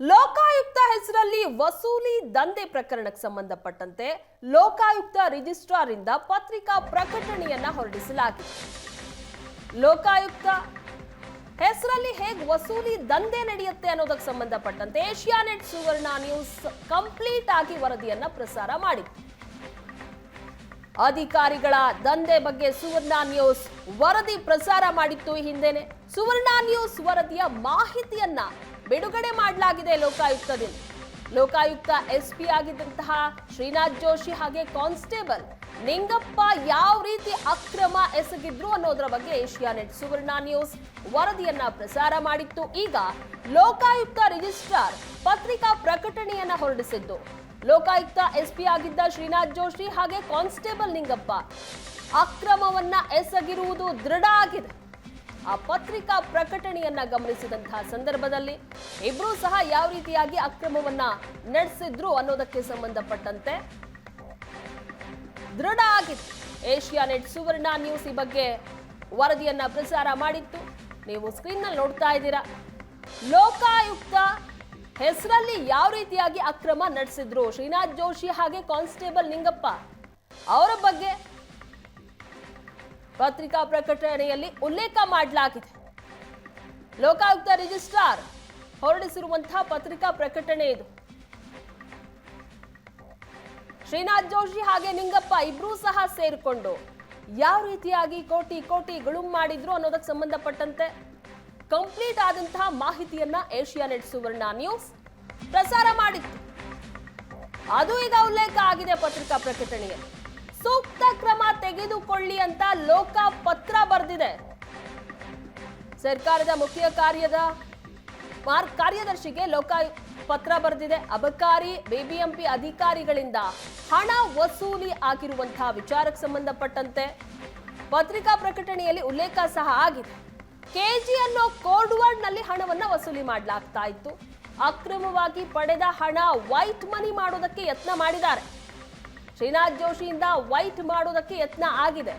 ಲೋಕಾಯುಕ್ತ ಹೆಸರಲ್ಲಿ ವಸೂಲಿ ದಂಧೆ ಪ್ರಕರಣಕ್ಕೆ ಸಂಬಂಧಪಟ್ಟಂತೆ ಲೋಕಾಯುಕ್ತ ರಿಜಿಸ್ಟ್ರಾರ್ ಇಂದ ಪತ್ರಿಕಾ ಪ್ರಕಟಣೆಯನ್ನ ಹೊರಡಿಸಲಾಗಿದೆ. ಲೋಕಾಯುಕ್ತ ಹೆಸರಲ್ಲಿ ಹೇಗೆ ವಸೂಲಿ ದಂಧೆ ನಡೆಯುತ್ತೆ ಅನ್ನೋದಕ್ಕೆ ಸಂಬಂಧಪಟ್ಟಂತೆ ಏಷ್ಯಾನೆಟ್ ಸುವರ್ಣ ನ್ಯೂಸ್ ಕಂಪ್ಲೀಟ್ ಆಗಿ ವರದಿಯನ್ನ ಪ್ರಸಾರ ಮಾಡಿತ್ತು ಅಧಿಕಾರಿಗಳ ದಂಧೆ ಬಗ್ಗೆ ಸುವರ್ಣ ನ್ಯೂಸ್ ವರದಿ ಪ್ರಸಾರ ಮಾಡಿತ್ತು ಹಿಂದೆನೆ. ಸುವರ್ಣ ನ್ಯೂಸ್ ವರದಿಯ ಮಾಹಿತಿಯನ್ನ ಬಿಡುಗಡೆ ಮಾಡಲಾಗಿದೆ ಲೋಕಾಯುಕ್ತದಿಂದ. ಲೋಕಾಯುಕ್ತ ಎಸ್ಪಿ ಆಗಿದ್ದಂತಹ ಶ್ರೀನಾಥ್ ಜೋಶಿ ಹಾಗೆ ಕಾನ್ಸ್ಟೇಬಲ್ ನಿಂಗಪ್ಪ ಯಾವ ರೀತಿ ಅಕ್ರಮ ಎಸಗಿದ್ರು ಅನ್ನೋದರ ಬಗ್ಗೆ ಏಷ್ಯಾನೆಟ್ ಸುವರ್ಣ ನ್ಯೂಸ್ ವರದಿಯನ್ನ ಪ್ರಸಾರ ಮಾಡಿತ್ತು. ಈಗ ಲೋಕಾಯುಕ್ತ ರಿಜಿಸ್ಟ್ರಾರ್ ಪತ್ರಿಕಾ ಪ್ರಕಟಣೆಯನ್ನ ಹೊರಡಿಸಿದ್ದು. ಲೋಕಾಯುಕ್ತ ಎಸ್ಪಿ ಆಗಿದ್ದ ಶ್ರೀನಾಥ್ ಜೋಶಿ ಹಾಗೆ ಕಾನ್ಸ್ಟೇಬಲ್ ನಿಂಗಪ್ಪ ಅಕ್ರಮವನ್ನ ಎಸಗಿರುವುದು ದೃಢ ಆಗಿದೆ. ಆ ಪತ್ರಿಕಾ ಪ್ರಕಟಣೆಯನ್ನ ಗಮನಿಸಿದಂತಹ ಸಂದರ್ಭದಲ್ಲಿ ಇಬ್ರು ಸಹ ಯಾವ ರೀತಿಯಾಗಿ ಅಕ್ರಮವನ್ನ ನಡೆಸಿದ್ರು ಅನ್ನೋದಕ್ಕೆ ಸಂಬಂಧಪಟ್ಟಂತೆ ದೃಢ ಏಷ್ಯಾ ಏಷ್ಯಾನೆಟ್ ಸುವರ್ಣ ನ್ಯೂಸ್ ಈ ಬಗ್ಗೆ ವರದಿಯನ್ನ ಪ್ರಸಾರ ಮಾಡಿತ್ತು. ನೀವು ಸ್ಕ್ರೀನ್ನಲ್ಲಿ ನೋಡ್ತಾ ಇದ್ದೀರಾ. ಲೋಕಾಯುಕ್ತ ಹೆಸರಲ್ಲಿ ಯಾವ ರೀತಿಯಾಗಿ ಅಕ್ರಮ ನಡೆಸಿದ್ರು? ಶ್ರೀನಾಥ್ ಜೋಶಿ ಹಾಗೆ ಕಾನ್ಸ್ಟೇಬಲ್ ನಿಂಗಪ್ಪ ಅವರ ಬಗ್ಗೆ ಪತ್ರಿಕಾ ಪ್ರಕಟಣೆಯಲ್ಲಿ ಉಲ್ಲೇಖ ಮಾಡಲಾಗಿದೆ. ಲೋಕಾಯುಕ್ತ ರಿಜಿಸ್ಟ್ರಾರ್ ಹೊರಡಿಸಿರುವಂತಹ ಪತ್ರಿಕಾ ಪ್ರಕಟಣೆ ಇದು. ಶ್ರೀನಾಥ್ ಜೋಶಿ ಹಾಗೆ ನಿಂಗಪ್ಪ ಇಬ್ರೂ ಸಹ ಸೇರಿಕೊಂಡು ಯಾವ ರೀತಿಯಾಗಿ ಕೋಟಿ ಕೋಟಿ ಗುಳುಂ ಮಾಡಿದ್ರು ಅನ್ನೋದಕ್ಕೆ ಸಂಬಂಧಪಟ್ಟಂತೆ ಕಂಪ್ಲೀಟ್ ಆದಂತಹ ಮಾಹಿತಿಯನ್ನ ಏಷ್ಯಾ ನೆಟ್ ಸುವರ್ಣ ನ್ಯೂಸ್ ಪ್ರಸಾರ ಮಾಡಿತ್ತು. ಅದು ಈಗ ಉಲ್ಲೇಖ ಆಗಿದೆ ಪತ್ರಿಕಾ ಪ್ರಕಟಣೆಯಲ್ಲಿ. ಸೂಕ್ತ ಕ್ರಮ ತೆಗೆದುಕೊಳ್ಳಿ ಅಂತ ಲೋಕ ಪತ್ರ ಬರೆದಿದೆ. ಸರ್ಕಾರದ ಮುಖ್ಯ ಕಾರ್ಯದ ಮಾರ್- ಕಾರ್ಯದರ್ಶಿಗೆ ಲೋಕ ಪತ್ರ ಬರೆದಿದೆ. ಅಬಕಾರಿ ಬಿಬಿಎಂಪಿ ಅಧಿಕಾರಿಗಳಿಂದ ಹಣ ವಸೂಲಿ ಆಗಿರುವಂತಹ ವಿಚಾರಕ್ಕೆ ಸಂಬಂಧಪಟ್ಟಂತೆ ಪತ್ರಿಕಾ ಪ್ರಕಟಣೆಯಲ್ಲಿ ಉಲ್ಲೇಖ ಸಹ ಆಗಿದೆ. ಕೆಜಿ ಅನ್ನೋ ಕೋಡ್ವರ್ಡ್ನಲ್ಲಿ ಹಣವನ್ನ ವಸೂಲಿ ಮಾಡಲಾಗ್ತಾ ಇತ್ತು. ಅಕ್ರಮವಾಗಿ ಪಡೆದ ಹಣ ವೈಟ್ ಮನಿ ಮಾಡೋದಕ್ಕೆ ಯತ್ನ ಮಾಡಿದ್ದಾರೆ. ಶ್ರೀನಾಥ್ ಜೋಶಿಯಿಂದ ವೈಟ್ ಮಾಡೋದಕ್ಕೆ ಯತ್ನ ಆಗಿದೆ.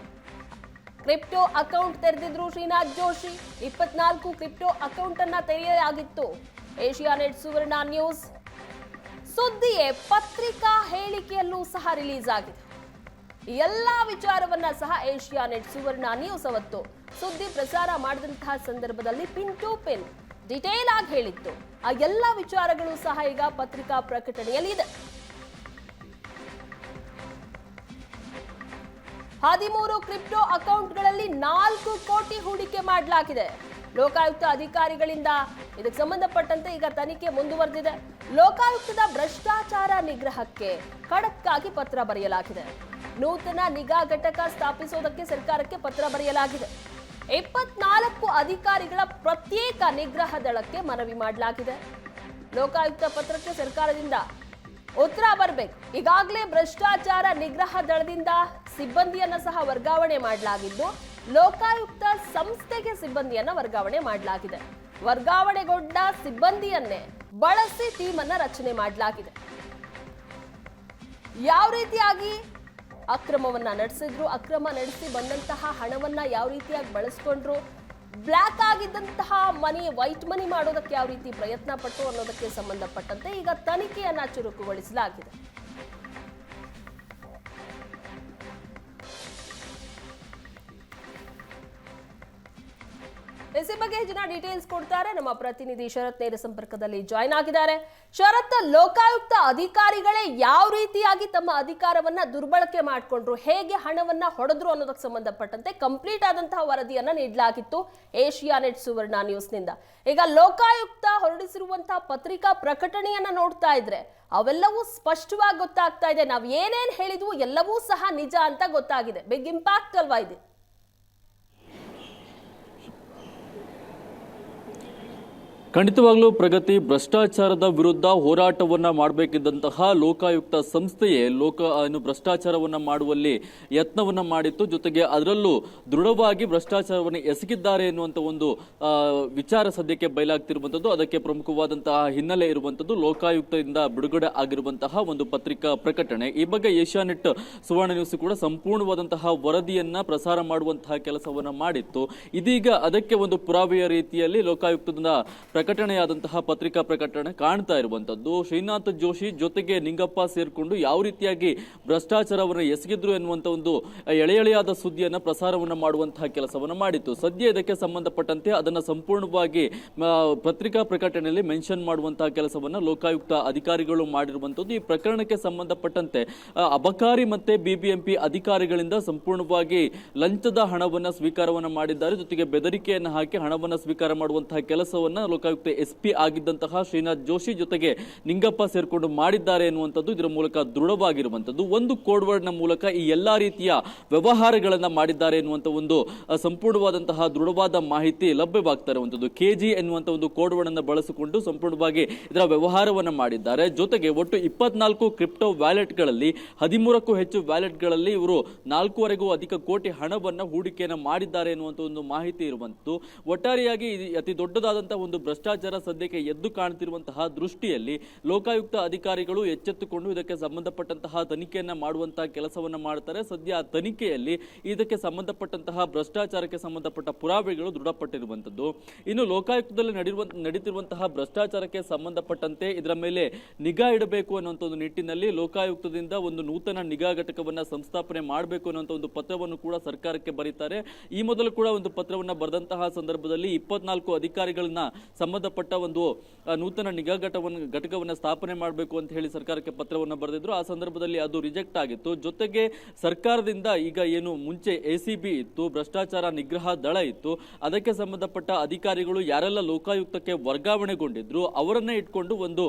ಕ್ರಿಪ್ಟೋ ಅಕೌಂಟ್ ತೆರೆದಿದ್ರು ಶ್ರೀನಾಥ್ ಜೋಶಿ. ಇಪ್ಪತ್ನಾಲ್ಕು ಕ್ರಿಪ್ಟೋ ಅಕೌಂಟ್ ಅನ್ನ ತೆರೆಯಲಾಗಿತ್ತು ಏಷ್ಯಾನೆಟ್ ಸುವರ್ಣ ನ್ಯೂಸ್. ಸುದ್ದಿಯೇ ಪತ್ರಿಕಾ ಹೇಳಿಕೆಯಲ್ಲೂ ಸಹ ರಿಲೀಸ್ ಆಗಿದೆ. ಎಲ್ಲ ವಿಚಾರವನ್ನ ಸಹ ಏಷ್ಯಾನೆಟ್ ಸುವರ್ಣ ನ್ಯೂಸ್ ಅವತ್ತು ಸುದ್ದಿ ಪ್ರಸಾರ ಮಾಡಿದಂತಹ ಸಂದರ್ಭದಲ್ಲಿ ಪಿನ್ ಟು ಪಿನ್ ಡಿಟೇಲ್ ಆಗಿ ಹೇಳಿತ್ತು. ಆ ಎಲ್ಲ ವಿಚಾರಗಳು ಸಹ ಈಗ ಪತ್ರಿಕಾ ಪ್ರಕಟಣೆಯಲ್ಲಿ ಇದೆ ಹದಿಮೂರು ಕ್ರಿಪ್ಟೋ ಅಕೌಂಟ್ಗಳಲ್ಲಿ ನಾಲ್ಕು ಕೋಟಿ ಹೂಡಿಕೆ ಮಾಡಲಾಗಿದೆ. ಲೋಕಾಯುಕ್ತ ಅಧಿಕಾರಿಗಳಿಂದ ಇದಕ್ಕೆ ಸಂಬಂಧಪಟ್ಟಂತೆ ಈಗ ತನಿಖೆ ಮುಂದುವರೆದಿದೆ. ಲೋಕಾಯುಕ್ತದ ಭ್ರಷ್ಟಾಚಾರ ನಿಗ್ರಹಕ್ಕೆ ಖಡಕ್ ಆಗಿ ಪತ್ರ ಬರೆಯಲಾಗಿದೆ. ನೂತನ ನಿಗಾ ಘಟಕ ಸ್ಥಾಪಿಸೋದಕ್ಕೆ ಸರ್ಕಾರಕ್ಕೆ ಪತ್ರ ಬರೆಯಲಾಗಿದೆ. ಇಪ್ಪತ್ನಾಲ್ಕು ಅಧಿಕಾರಿಗಳ ಪ್ರತ್ಯೇಕ ನಿಗ್ರಹ ದಳಕ್ಕೆ ಮನವಿ ಮಾಡಲಾಗಿದೆ. ಲೋಕಾಯುಕ್ತ ಪತ್ರಕ್ಕೆ ಸರ್ಕಾರದಿಂದ ಉತ್ತರ ಬರಬೇಕು. ಈಗಾಗಲೇ ಭ್ರಷ್ಟಾಚಾರ ನಿಗ್ರಹ ದಳದಿಂದ ಸಿಬ್ಬಂದಿಯನ್ನ ಸಹ ವರ್ಗಾವಣೆ ಮಾಡಲಾಗಿದ್ದು, ಲೋಕಾಯುಕ್ತ ಸಂಸ್ಥೆಗೆ ಸಿಬ್ಬಂದಿಯನ್ನ ವರ್ಗಾವಣೆ ಮಾಡಲಾಗಿದೆ. ವರ್ಗಾವಣೆಗೊಂಡ ಸಿಬ್ಬಂದಿಯನ್ನೇ ಬಳಸಿ ಟೀಮ್ ಅನ್ನ ರಚನೆ ಮಾಡಲಾಗಿದೆ. ಯಾವ ರೀತಿಯಾಗಿ ಅಕ್ರಮವನ್ನ ನಡೆಸಿದ್ರು, ಅಕ್ರಮ ನಡೆಸಿ ಬಂದಂತಹ ಹಣವನ್ನ ಯಾವ ರೀತಿಯಾಗಿ ಬಳಸ್ಕೊಂಡ್ರು ಬ್ಲ್ಯಾಕ್ ಆಗಿದ್ದಂತಹ ಮನಿ, ವೈಟ್ ಮನಿ ಮಾಡೋದಕ್ಕೆ ಯಾವ ರೀತಿ ಪ್ರಯತ್ನ ಪಟ್ಟು ಅನ್ನೋದಕ್ಕೆ ಸಂಬಂಧಪಟ್ಟಂತೆ ಈಗ ತನಿಖೆಯನ್ನ ಚುರುಕುಗೊಳಿಸಲಾಗಿದೆ. ಇಸಿ ಬಗ್ಗೆ ಹೆಚ್ಚಿನ ಡೀಟೇಲ್ಸ್ ಕೊಡ್ತಾರೆ. ನಮ್ಮ ಪ್ರತಿನಿಧಿ ಶರತ್ ನೇರ ಸಂಪರ್ಕದಲ್ಲಿ ಜಾಯ್ನ್ ಆಗಿದ್ದಾರೆ. ಶರತ್, ಲೋಕಾಯುಕ್ತ ಅಧಿಕಾರಿಗಳೇ ಯಾವ ರೀತಿಯಾಗಿ ತಮ್ಮ ಅಧಿಕಾರವನ್ನ ದುರ್ಬಳಕೆ ಮಾಡಿಕೊಂಡ್ರು, ಹೇಗೆ ಹಣವನ್ನ ಹೊಡೆದ್ರು ಅನ್ನೋದಕ್ಕೆ ಸಂಬಂಧಪಟ್ಟಂತೆ ಕಂಪ್ಲೀಟ್ ಆದಂತಹ ವರದಿಯನ್ನ ನೀಡಲಾಗಿತ್ತು ಏಷಿಯಾ ನೆಟ್ ಸುವರ್ಣ ನ್ಯೂಸ್ನಿಂದ. ಈಗ ಲೋಕಾಯುಕ್ತ ಹೊರಡಿಸಿರುವಂತಹ ಪತ್ರಿಕಾ ಪ್ರಕಟಣೆಯನ್ನ ನೋಡ್ತಾ ಇದ್ರೆ ಅವೆಲ್ಲವೂ ಸ್ಪಷ್ಟವಾಗಿ ಗೊತ್ತಾಗ್ತಾ ಇದೆ. ನಾವು ಏನೇನ್ ಹೇಳಿದ್ವು ಎಲ್ಲವೂ ಸಹ ನಿಜ ಅಂತ ಗೊತ್ತಾಗಿದೆ. ಬಿಗ್ ಇಂಪ್ಯಾಕ್ಟ್ ಅಲ್ವಾ ಇದು? ಖಂಡಿತವಾಗ್ಲೂ ಪ್ರಗತಿ ಭ್ರಷ್ಟಾಚಾರದ ವಿರುದ್ಧ ಹೋರಾಟವನ್ನ ಮಾಡಬೇಕಿದ್ದಂತಹ ಲೋಕಾಯುಕ್ತ ಸಂಸ್ಥೆಯೇ ಲೋಕ ಏನು ಭ್ರಷ್ಟಾಚಾರವನ್ನ ಮಾಡುವಲ್ಲಿ ಯತ್ನವನ್ನ ಮಾಡಿತ್ತು. ಜೊತೆಗೆ ಅದರಲ್ಲೂ ದೃಢವಾಗಿ ಭ್ರಷ್ಟಾಚಾರವನ್ನು ಎಸಗಿದ್ದಾರೆ ಎನ್ನುವಂತ ಒಂದು ವಿಚಾರ ಸದ್ಯಕ್ಕೆ ಬಯಲಾಗ್ತಿರುವಂತದ್ದು ಅದಕ್ಕೆ ಪ್ರಮುಖವಾದಂತಹ ಹಿನ್ನೆಲೆ ಇರುವಂತದ್ದು ಲೋಕಾಯುಕ್ತದಿಂದ ಬಿಡುಗಡೆ ಆಗಿರುವಂತಹ ಒಂದು ಪತ್ರಿಕಾ ಪ್ರಕಟಣೆ. ಈ ಬಗ್ಗೆ ಏಷ್ಯಾನೆಟ್ ಸುವರ್ಣ ನ್ಯೂಸ್ ಕೂಡ ಸಂಪೂರ್ಣವಾದಂತಹ ವರದಿಯನ್ನ ಪ್ರಸಾರ ಮಾಡುವಂತಹ ಕೆಲಸವನ್ನ ಮಾಡಿತ್ತು. ಇದೀಗ ಅದಕ್ಕೆ ಒಂದು ಪುರಾವೆಯ ರೀತಿಯಲ್ಲಿ ಲೋಕಾಯುಕ್ತದಿಂದ ಪ್ರಕಟಣೆಯಾದಂತಹ ಪತ್ರಿಕಾ ಪ್ರಕಟಣೆ ಕಾಣ್ತಾ ಇರುವಂತದ್ದು. ಶ್ರೀನಾಥ್ ಜೋಶಿ ಜೊತೆಗೆ ನಿಂಗಪ್ಪ ಸೇರಿಕೊಂಡು ಯಾವ ರೀತಿಯಾಗಿ ಭ್ರಷ್ಟಾಚಾರವನ್ನು ಎಸಗಿದ್ರು ಎನ್ನುವಂತ ಒಂದು ಎಳೆ ಎಳೆಯಾದ ಸುದ್ದಿಯನ್ನ ಪ್ರಸಾರವನ್ನು ಮಾಡುವಂತಹ ಕೆಲಸವನ್ನು ಮಾಡಿತ್ತು. ಸದ್ಯ ಇದಕ್ಕೆ ಸಂಬಂಧಪಟ್ಟಂತೆ ಅದನ್ನ ಸಂಪೂರ್ಣವಾಗಿ ಪತ್ರಿಕಾ ಪ್ರಕಟಣೆಯಲ್ಲಿ ಮೆನ್ಷನ್ ಮಾಡುವಂತಹ ಕೆಲಸವನ್ನ ಲೋಕಾಯುಕ್ತ ಅಧಿಕಾರಿಗಳು ಮಾಡಿರುವಂತದ್ದು. ಈ ಪ್ರಕರಣಕ್ಕೆ ಸಂಬಂಧಪಟ್ಟಂತೆ ಅಬಕಾರಿ ಮತ್ತೆ ಬಿಬಿಎಂಪಿ ಅಧಿಕಾರಿಗಳಿಂದ ಸಂಪೂರ್ಣವಾಗಿ ಲಂಚದ ಹಣವನ್ನ ಸ್ವೀಕಾರವನ್ನ ಮಾಡಿದ್ದಾರೆ. ಜೊತೆಗೆ ಬೆದರಿಕೆಯನ್ನು ಹಾಕಿ ಹಣವನ್ನ ಸ್ವೀಕಾರ ಮಾಡುವಂತಹ ಕೆಲಸವನ್ನ ಎಸ್ ಪಿ ಆಗಿದ್ದಂತಹ ಶ್ರೀನಾಥ್ ಜೋಶಿ ಜೊತೆಗೆ ನಿಂಗಪ್ಪ ಸೇರ್ಕೊಂಡು ಮಾಡಿದ್ದಾರೆ ಎನ್ನುವಂಥದ್ದು ಇದರ ಮೂಲಕ ದೃಢವಾಗಿರುವಂಥದ್ದು. ಒಂದು ಕೋಡ್ ವರ್ಡ್ನ ಮೂಲಕ ಈ ಎಲ್ಲಾ ರೀತಿಯ ವ್ಯವಹಾರಗಳನ್ನ ಮಾಡಿದ್ದಾರೆ ಎನ್ನುವಂತ ಒಂದು ಸಂಪೂರ್ಣವಾದಂತಹ ದೃಢವಾದ ಮಾಹಿತಿ ಲಭ್ಯವಾಗ್ತಾ ಇರುವಂಥದ್ದು. ಕೆಜಿ ಎನ್ನುವಂಥ ಒಂದು ಕೋಡ್ವರ್ಡ್ ಬಳಸಿಕೊಂಡು ಸಂಪೂರ್ಣವಾಗಿ ಇದರ ವ್ಯವಹಾರವನ್ನ ಮಾಡಿದ್ದಾರೆ. ಜೊತೆಗೆ ಒಟ್ಟು ಇಪ್ಪತ್ನಾಲ್ಕು ಕ್ರಿಪ್ಟೋ ವ್ಯಾಲೆಟ್ಗಳಲ್ಲಿ, ಹದಿಮೂರಕ್ಕೂ ಹೆಚ್ಚು ವ್ಯಾಲೆಟ್ಗಳಲ್ಲಿ ಇವರು ನಾಲ್ಕೂವರೆಗೂ ಅಧಿಕ ಕೋಟಿ ಹಣವನ್ನ ಹೂಡಿಕೆಯನ್ನ ಮಾಡಿದ್ದಾರೆ ಎನ್ನುವಂತ ಒಂದು ಮಾಹಿತಿ ಇರುವಂಥದ್ದು. ಒಟ್ಟಾರೆಯಾಗಿ ಅತಿ ದೊಡ್ಡದಾದಂತಹ ಒಂದು ಭ್ರಷ್ಟಾಚಾರ ಸದ್ಯಕ್ಕೆ ಎದ್ದು ಕಾಣ್ತಿರುವಂತಹ ದೃಷ್ಟಿಯಲ್ಲಿ ಲೋಕಾಯುಕ್ತ ಅಧಿಕಾರಿಗಳು ಎಚ್ಚೆತ್ತುಕೊಂಡು ಇದಕ್ಕೆ ಸಂಬಂಧಪಟ್ಟಂತಹ ತನಿಖೆಯನ್ನ ಮಾಡುವಂತಹ ಕೆಲಸವನ್ನ ಮಾಡ್ತಾರೆ. ಸದ್ಯ ಆ ತನಿಖೆಯಲ್ಲಿ ಇದಕ್ಕೆ ಸಂಬಂಧಪಟ್ಟಂತಹ ಭ್ರಷ್ಟಾಚಾರಕ್ಕೆ ಸಂಬಂಧಪಟ್ಟ ಪುರಾವೆಗಳು ದೃಢಪಟ್ಟಿರುವಂತದ್ದು ಇನ್ನು ಲೋಕಾಯುಕ್ತದಲ್ಲಿ ನಡೆಯುವ ನಡೀತಿರುವಂತಹ ಭ್ರಷ್ಟಾಚಾರಕ್ಕೆ ಸಂಬಂಧಪಟ್ಟಂತೆ ಇದರ ಮೇಲೆ ನಿಗಾ ಇಡಬೇಕು ಅನ್ನುವಂಥ ಒಂದು ನಿಟ್ಟಿನಲ್ಲಿ ಲೋಕಾಯುಕ್ತದಿಂದ ಒಂದು ನೂತನ ನಿಗಾ ಘಟಕವನ್ನ ಸಂಸ್ಥಾಪನೆ ಮಾಡಬೇಕು ಅನ್ನುವಂಥ ಒಂದು ಪತ್ರವನ್ನು ಕೂಡ ಸರ್ಕಾರಕ್ಕೆ ಬರೀತಾರೆ. ಈ ಮೊದಲು ಕೂಡ ಒಂದು ಪತ್ರವನ್ನ ಬರೆದಂತಹ ಸಂದರ್ಭದಲ್ಲಿ ಇಪ್ಪತ್ನಾಲ್ಕು ಅಧಿಕಾರಿಗಳನ್ನ ಸಂಬಂಧಪಟ್ಟ ಒಂದು ನೂತನ ನಿಗಾ ಘಟವನ್ನು ಘಟಕವನ್ನು ಸ್ಥಾಪನೆ ಮಾಡಬೇಕು ಅಂತ ಹೇಳಿ ಸರ್ಕಾರಕ್ಕೆ ಪತ್ರವನ್ನು ಬರೆದಿದ್ರು. ಆ ಸಂದರ್ಭದಲ್ಲಿ ಅದು ರಿಜೆಕ್ಟ್ ಆಗಿತ್ತು. ಜೊತೆಗೆ ಸರ್ಕಾರದಿಂದ ಈಗ ಏನು ಮುಂಚೆ ಎ ಇತ್ತು, ಭ್ರಷ್ಟಾಚಾರ ನಿಗ್ರಹ ದಳ ಇತ್ತು. ಅದಕ್ಕೆ ಸಂಬಂಧಪಟ್ಟ ಅಧಿಕಾರಿಗಳು ಯಾರೆಲ್ಲ ಲೋಕಾಯುಕ್ತಕ್ಕೆ ವರ್ಗಾವಣೆಗೊಂಡಿದ್ರು, ಅವರನ್ನೇ ಇಟ್ಕೊಂಡು ಒಂದು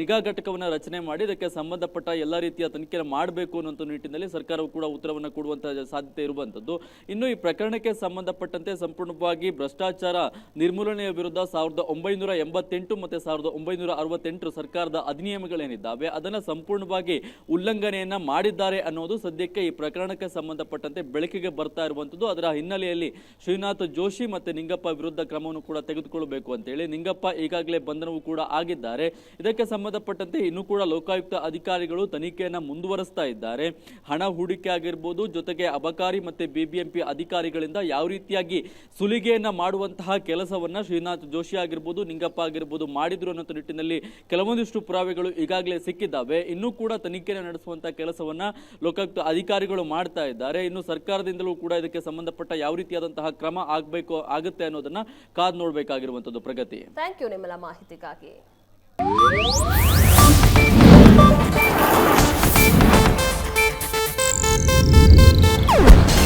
ನಿಗಾ ಘಟಕವನ್ನು ರಚನೆ ಮಾಡಿ, ಇದಕ್ಕೆ ಸಂಬಂಧಪಟ್ಟ ಎಲ್ಲ ರೀತಿಯ ತನಿಖೆ ಮಾಡಬೇಕು ಅನ್ನೋ ನಿಟ್ಟಿನಲ್ಲಿ ಸರ್ಕಾರವು ಕೂಡ ಉತ್ತರವನ್ನು ಕೊಡುವಂತಹ ಸಾಧ್ಯತೆ ಇರುವಂತದ್ದು ಇನ್ನು ಈ ಪ್ರಕರಣಕ್ಕೆ ಸಂಬಂಧಪಟ್ಟಂತೆ ಸಂಪೂರ್ಣವಾಗಿ ಭ್ರಷ್ಟಾಚಾರ ನಿರ್ಮೂಲನೆಯ ವಿರುದ್ಧ ಸಾವಿರದ ಒಂಬೈನೂರ ಎಂಬತ್ತೆಂಟು ಮತ್ತು ಸಾವಿರದ ಒಂಬೈನೂರ ಅರವತ್ತೆಂಟು ಸರ್ಕಾರದ ಅಧಿನಿಯಮಗಳೇನಿದ್ದಾವೆ, ಅದನ್ನು ಸಂಪೂರ್ಣವಾಗಿ ಉಲ್ಲಂಘನೆಯನ್ನು ಮಾಡಿದ್ದಾರೆ ಅನ್ನೋದು ಸದ್ಯಕ್ಕೆ ಈ ಪ್ರಕರಣಕ್ಕೆ ಸಂಬಂಧಪಟ್ಟಂತೆ ಬೆಳಕಿಗೆ ಬರ್ತಾ ಇರುವಂಥದ್ದು. ಅದರ ಹಿನ್ನೆಲೆಯಲ್ಲಿ ಶ್ರೀನಾಥ್ ಜೋಶಿ ಮತ್ತು ನಿಂಗಪ್ಪ ವಿರುದ್ಧ ಕ್ರಮವನ್ನು ಕೂಡ ತೆಗೆದುಕೊಳ್ಳಬೇಕು ಅಂತೇಳಿ ನಿಂಗಪ್ಪ ಈಗಾಗಲೇ ಬಂಧನವೂ ಕೂಡ ಆಗಿದ್ದಾರೆ. ಇದಕ್ಕೆ ಸಂಬಂಧಪಟ್ಟಂತೆ ಇನ್ನೂ ಕೂಡ ಲೋಕಾಯುಕ್ತ ಅಧಿಕಾರಿಗಳು ತನಿಖೆಯನ್ನು ಮುಂದುವರಿಸ್ತಾ ಇದ್ದಾರೆ. ಹಣ ಹೂಡಿಕೆ ಆಗಿರ್ಬೋದು, ಜೊತೆಗೆ ಅಬಕಾರಿ ಮತ್ತೆ ಬಿಬಿಎಂಪಿ ಅಧಿಕಾರಿಗಳಿಂದ ಯಾವ ರೀತಿಯಾಗಿ ಸುಲಿಗೆಯನ್ನ ಮಾಡುವಂತಹ ಕೆಲಸವನ್ನು ಶ್ರೀನಾಥ್ ಜೋಶಿ ಆಗಿರ್ಬೋದು ನಿಂಗಪ್ಪ ಆಗಿರ್ಬೋದು ಮಾಡಿದ್ರು ಅನ್ನೋ ನಿಟ್ಟಿನಲ್ಲಿ ಕೆಲವೊಂದಿಷ್ಟು ಪುರಾವೆಗಳು ಈಗಾಗಲೇ ಸಿಕ್ಕಿದ್ದಾವೆ. ಇನ್ನೂ ಕೂಡ ತನಿಖೆಯನ್ನು ನಡೆಸುವಂತಹ ಕೆಲಸವನ್ನ ಲೋಕಾಯುಕ್ತ ಅಧಿಕಾರಿಗಳು ಮಾಡ್ತಾ ಇದ್ದಾರೆ. ಇನ್ನು ಸರ್ಕಾರದಿಂದಲೂ ಕೂಡ ಇದಕ್ಕೆ ಸಂಬಂಧಪಟ್ಟ ಯಾವ ರೀತಿಯಾದಂತಹ ಕ್ರಮ ಆಗಬೇಕು ಆಗುತ್ತೆ ಅನ್ನೋದನ್ನ ಕಾದ್ ನೋಡಬೇಕಾಗಿರುವಂತದ್ದು ಪ್ರಗತಿ. ಥ್ಯಾಂಕ್ ಯು ನಿಮ್ಮೆಲ್ಲ ಮಾಹಿತಿಗಾಗಿ.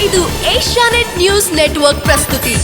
ಇದು ಏಷ್ಯಾನೆಟ್ ನ್ಯೂಸ್ ನೆಟ್ವರ್ಕ್ ಪ್ರಸ್ತುತಿ.